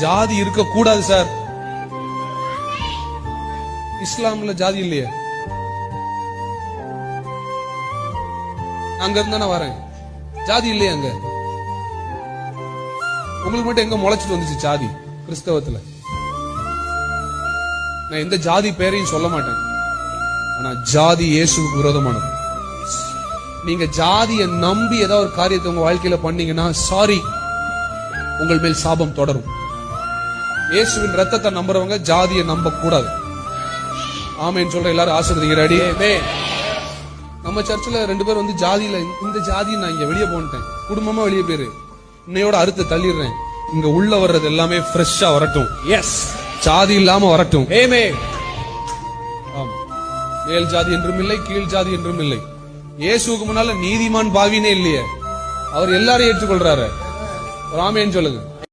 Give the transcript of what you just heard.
ஜாதி இருக்க கூடாது சார். இஸ்லாம்ல ஜாதி இல்லையே. அங்க இருந்தா நான் வரேன். ஜாதி இல்லையே அங்க. உங்களுக்கு மட்டும் எங்க முளைச்சிட்டு வந்துச்சு ஜாதி கிறிஸ்தவத்துல? நான் எந்த ஜாதி பேரையும் சொல்ல மாட்டேன். ஆனா ஜாதி இயேசுக்கு விரோதமானது. நீங்க ஜாதியை நம்பி ஏதாவது ஒரு காரியத்தை உங்க வாழ்க்கையில பண்ணீங்கன்னா சாரி உங்கள் மேல் சாபம் தொடரும். இயேசுவின் ரத்தத்தை நம்புறவங்க ஜாதியை நம்ப கூடாது ஆமேன்னு சொல்ற எல்லாரும் ஆசிரியர் ரெடி நம்ம சர்ச்சில் ரெண்டு பேர் வந்து ஜாதியில இந்த ஜாதி நான் இங்க வெளியே போன்ட்டேன். குடும்பமா வெளியே போயிரு. இன்னையோட அறுத்து தள்ளிடுறேன். இங்க உள்ள வர்றது எல்லாமே ஃப்ரெஷ்ஷா வரட்டும். எஸ் ஜாதி இல்லாம வரட்டும். ஏமே ஆம். மேல் ஜாதி என்றும் இல்லை கீழ் ஜாதி என்றும் இல்லை. இயேசுவுக்கு முன்னால நீதிமான் பாவினே இல்லையே. அவர் எல்லாரையும் ஏற்றுக்கொள்றாரு. ராமேன்னு சொல்லுங்க.